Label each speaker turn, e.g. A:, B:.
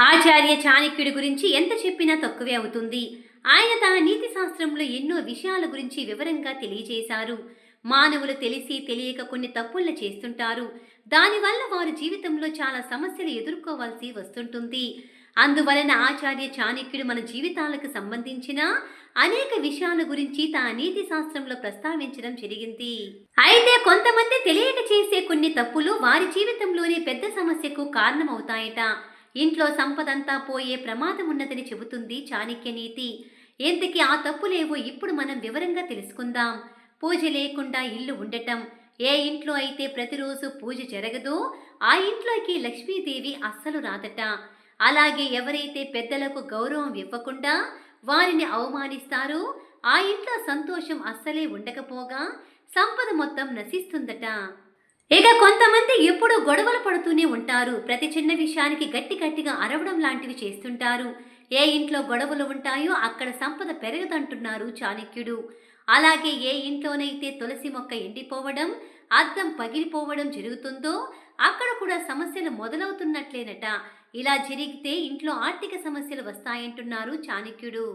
A: ఆచార్య చాణక్యుడి గురించి ఎంత చెప్పినా తక్కువే అవుతుంది. ఆయన తన నీతి శాస్త్రంలో ఎన్నో విషయాల గురించి వివరంగా తెలియజేశారు. మానవులు తెలిసి తెలియక కొన్ని తప్పులను చేస్తుంటారు. దానివల్ల వారు జీవితంలో చాలా సమస్యలు ఎదుర్కోవాల్సి వస్తుంటుంది. అందువలన ఆచార్య చాణక్యుడు మన జీవితాలకు సంబంధించిన అనేక విషయాల గురించి తన నీతి శాస్త్రంలో ప్రస్తావించడం జరిగింది. అయితే కొంతమంది తెలియక చేసే కొన్ని తప్పులు వారి జీవితంలోనే పెద్ద సమస్యకు కారణమవుతాయట. ఇంట్లో సంపదంతా పోయే ప్రమాదం ఉన్నదని చెబుతుంది చాణక్య నీతి ఇంతకీ ఆ తప్పులేవో ఇప్పుడు మనం వివరంగా తెలుసుకుందాం. పూజ లేకుండా ఇల్లు ఉండటం. ఏ ఇంట్లో అయితే ప్రతిరోజు పూజ జరగదో ఆ ఇంట్లోకి లక్ష్మీదేవి అస్సలు రాదట. అలాగే ఎవరైతే పెద్దలకు గౌరవం ఇవ్వకుండా వారిని అవమానిస్తారో ఆ ఇంట్లో సంతోషం అస్సలే ఉండకపోగా సంపద మొత్తం నశిస్తుందట. ఇక కొంతమంది ఎప్పుడూ గొడవలు పడుతూనే ఉంటారు. ప్రతి చిన్న విషయానికి గట్టి గట్టిగా అరవడం లాంటివి చేస్తుంటారు. ఏ ఇంట్లో గొడవలు ఉంటాయో అక్కడ సంపద పెరగదంటున్నారు చాణక్యుడు. అలాగే ఏ ఇంట్లోనైతే తులసి మొక్క ఎండిపోవడం అద్దం పగిలిపోవడం జరుగుతుందో అక్కడ కూడా సమస్యలు మొదలవుతున్నట్లేనట. ఇలా జరిగితే ఇంట్లో ఆర్థిక సమస్యలు వస్తాయంటున్నారు చాణక్యుడు.